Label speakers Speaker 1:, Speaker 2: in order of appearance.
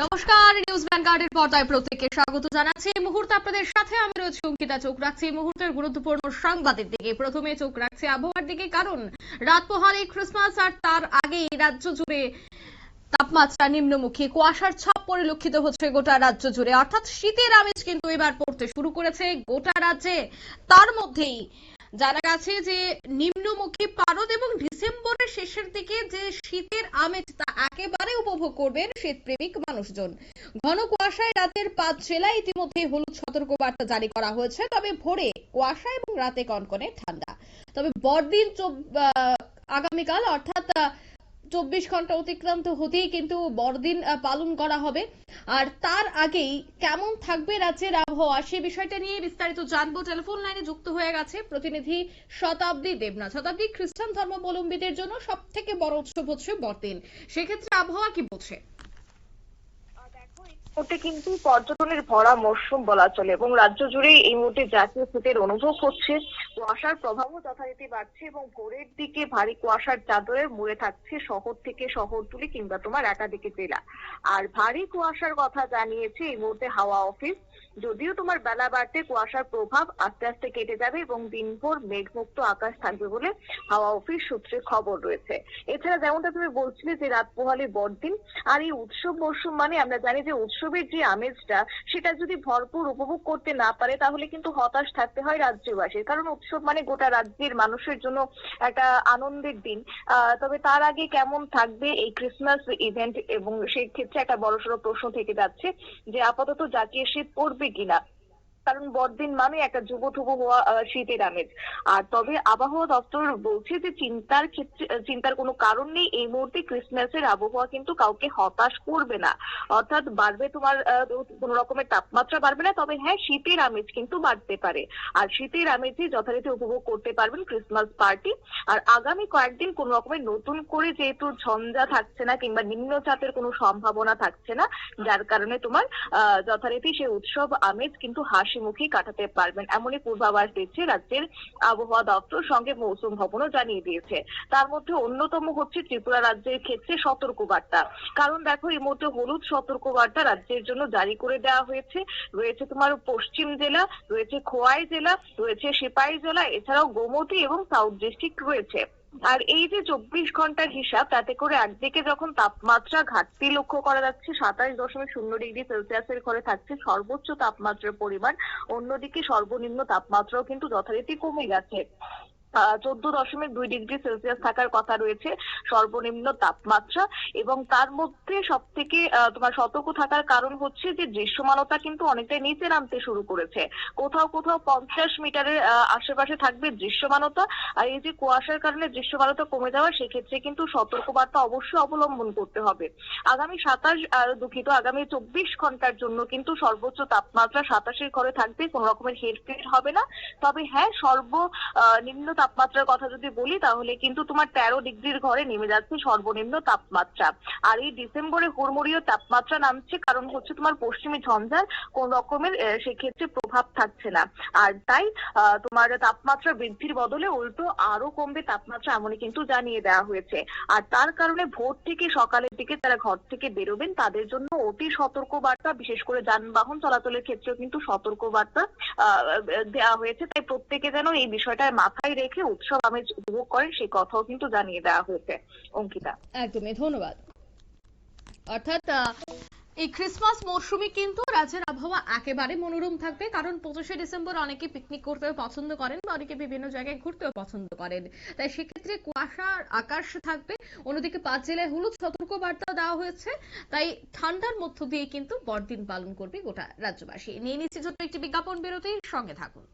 Speaker 1: নমস্কার, নিউজ ভ্যানগার্ডের পর্দায় প্রত্যেককে স্বাগত জানাচ্ছি। এই মুহূর্তে আপনাদের সাথে আমি রয়েছি অঙ্কিতা চোখ রাখছি এই মুহূর্তের গুরুত্বপূর্ণ সংবাদের দিকে প্রথমে চোখ রাখছি আবহাওয়ার দিকে, কারণ রাত পোহালে ক্রিসমাস আর তার আগেই রাজ্য জুড়ে তাপমাত্রা নিম্নমুখী। কুয়াশার ছাপ পরিলক্ষিত হচ্ছে গোটা রাজ্য জুড়ে। অর্থাৎ শীতের আমেজ কিন্তু এবার পড়তে শুরু করেছে গোটা রাজ্যে। তার মধ্যেই জানা গেছে যে নিম্নমুখী পারদ এবং ডিসেম্বরের শেষের দিকে যে শীতের আমেজ তা একেবারে উপভোগ করবেন শীতপ্রেমিক মানুষজন। ঘন কুয়াশায় রাতের পাঁচ জেলায় ইতিমধ্যে হলুদ সতর্কবার্তা জারি করা হয়েছে, তবে ভোরে কুয়াশা এবং রাতে কনকনে ঠান্ডা। তবে বড়দিন আগামীকাল অর্থাৎ চব্বিশ ঘণ্টা অতিক্রান্ত হতেই কিন্তু বড়দিন পালন করা হবে। আর তার আগেই কেমন থাকবে রাজ্যের আবহাওয়া, সে বিষয়টা নিয়ে বিস্তারিত জানব। টেলিফোন লাইনে যুক্ত হয়ে গেছে প্রতিনিধি শতাব্দী দেবনাথ। শতাব্দী খ্রিস্টান ধর্মাবলম্বীদের জন্য সব থেকে বড় উৎসব হচ্ছে বড়দিন। সেক্ষেত্রে আবহাওয়া কি বলছে?
Speaker 2: মুহূর্তে কিন্তু পর্যটনের ভরা মরশুম বলা চলে এবং রাজ্য জুড়ে এই মুহূর্তে জাতীয় শীতের অনুভব হচ্ছে। কুয়াশার প্রভাবও যথারীতি বাড়ছে এবং ভোরের দিকে ভারী কুয়াশার চাদরে মুড়ে থাকছে শহর থেকে শহরতলি কিংবা তোমার একাধিক জেলা। আর ভারী কুয়াশার কথা জানিয়েছে এই মুহূর্তে হাওয়া অফিস। যদিও তোমার বেলা বাড়তে কুয়াশার প্রভাব আস্তে আস্তে কেটে যাবে এবং দিনভর মেঘমুক্ত আকাশ থাকবে বলে হাওয়া অফিস সূত্রে খবর রয়েছে। এছাড়া যেমনটা তুমি বলছিলে যে রাত পোহালে বড়দিন, আর এই উৎসব মরশুম মানে আমরা জানি যে উৎসবের যে আমেজটা, সেটা যদি ভরপুর উপভোগ করতে না পারে তাহলে কিন্তু হতাশ থাকতে হয় রাজ্যবাসীর। কারণ উৎসব মানে গোটা রাজ্যের মানুষের জন্য একটা আনন্দের দিন। তবে তার আগে কেমন থাকবে এই ক্রিসমাস ইভেন্ট এবং সেই ক্ষেত্রে একটা বড়সড় প্রশ্ন থেকে যাচ্ছে যে আপাতত জাতীয় শীত পড়বে কিনা? কারণ বড়দিন মানে একটা যুবথুবু হওয়া শীতের আমেজ আর তবে আবহাওয়া দপ্তর বলছে যে চিন্তার ক্ষেত্রে চিন্তার কোনো কারণ নেই এই মুহূর্তে ক্রিসমাসের আবহাওয়া কিন্তু কাউকে হতাশ করবে না। অর্থাৎ বাড়বে তোমার কোনো রকমের তাপমাত্রা বাড়বে না তবে হ্যাঁ শীতের আমেজ কিন্তু বাড়তে পারে। আর শীতের আমেজে যথারীতি উপভোগ করতে পারবেন ক্রিসমাস পার্টি আর আগামী কয়েকদিন কোন রকমের নতুন করে যেহেতু ঝঞ্ঝা থাকছে না কিংবা নিম্নচাপের কোনো সম্ভাবনা থাকছে না যার কারণে তোমার আহ, যথারীতি সেই উৎসব আমেজ কিন্তু হাসি মুখে কাটাতে পারবেন এমনই পূর্বাভাস দিচ্ছে রাজ্যের আবহাওয়া দপ্তর সঙ্গে মৌসুম ভবনও জানিয়ে দিয়েছে। তার মধ্যে অন্যতম হচ্ছে ত্রিপুরা রাজ্যের ক্ষেত্রে সতর্কবার্তা। কারণ দেখো, এই মুহূর্তে হলুদ সতর্কবার্তা রাজ্যের জন্য জারি করে দেওয়া হয়েছে। রয়েছে তোমার পশ্চিম জেলা, রয়েছে খোয়াই জেলা, রয়েছে সিপাহী জেলা, এছাড়াও গোমতী এবং সাউথ ডিস্ট্রিক্ট রয়েছে। আর এই যে চব্বিশ ঘণ্টার হিসাব, তাতে করে একদিকে যখন তাপমাত্রা ঘাটতি লক্ষ্য করা যাচ্ছে, সাতাশ দশমিক শূন্য ডিগ্রি সেলসিয়াসের ঘরে থাকছে সর্বোচ্চ তাপমাত্রার পরিমাণ, অন্যদিকে সর্বনিম্ন তাপমাত্রাও কিন্তু যথারীতি কমে গেছে। চোদ্দ দশমিক দুই ডিগ্রি সেলসিয়াস থাকার কথা রয়েছে। সর্বনিম্ন তাপমাত্রা এবং তার মধ্যে সব থেকে তোমার সতর্ক থাকার কারণ হচ্ছে যে দৃশ্যমানতা কিন্তু অনেকটাই নিচে নামতে শুরু করেছে। কোথাও কোথাও পঞ্চাশ মিটারের আশেপাশে থাকবে দৃশ্যমানতা আর এই যে কুয়াশার কারণে দৃশ্যমানতা কমে যাওয়া সেক্ষেত্রে কিন্তু সতর্কবার্তা অবশ্যই অবলম্বন করতে হবে। আগামী সাতাশ দুঃখিত, আগামী চব্বিশ ঘণ্টার জন্য কিন্তু সর্বোচ্চ তাপমাত্রা সাতাশের ঘরে থাকবে, কোন রকমের হেরফের হবে না। তবে হ্যাঁ সর্ব নিম্ন তাপমাত্রার কথা যদি বলি তাহলে কিন্তু তোমার তেরো ডিগ্রির ঘরে নেমে যাচ্ছে সর্বনিম্ন তাপমাত্রা। আর এই ডিসেম্বরে হুড়মুড়িয়ে তাপমাত্রা নামছে, কারণ হচ্ছে তোমার পশ্চিমী ঝঞ্ঝার কোন রকমের সেক্ষেত্রে প্রভাব থাকছে না। আর তাই তোমার তাপমাত্রা বৃদ্ধির বদলে উল্টো আরও কমবে তাপমাত্রা, এমনই কিন্তু জানিয়ে দেওয়া হয়েছে। আর তার কারণে ভোর থেকে সকালের দিকে যারা ঘর থেকে বেরোবেন, তাদের জন্য অতি সতর্ক বার্তা বিশেষ করে যানবাহন চলাচলের ক্ষেত্রেও কিন্তু সতর্ক বার্তা দেওয়া হয়েছে। তাই প্রত্যেকে যেন এই বিষয়টা মাথায় রেখে উৎসব আমেজ উপভোগ করেন, সেই কথাও কিন্তু জানিয়ে দেওয়া হয়েছে। অঙ্কিতা।
Speaker 1: একদমই, ধন্যবাদ। অর্থাৎ এই ক্রিসমাস মরশুমে কিন্তু রাজ্যের আবহাওয়া একেবারে মনোরম থাকবে, কারণ পঁচিশে ডিসেম্বর অনেকে পিকনিক করতেও পছন্দ করেন বা অনেকে বিভিন্ন জায়গায় ঘুরতেও পছন্দ করেন। তাই সেক্ষেত্রে কুয়াশার আকাশ থাকবে, অন্যদিকে পাঁচ জেলায় হলুদ সতর্ক বার্তা দেওয়া হয়েছে, তাই ঠান্ডার মধ্য দিয়ে কিন্তু বড়দিন পালন করবে গোটা রাজ্যবাসী। নিয়ে নিচ্ছে ছোট্ট একটি বিজ্ঞাপন, বিরতির সঙ্গে থাকুন।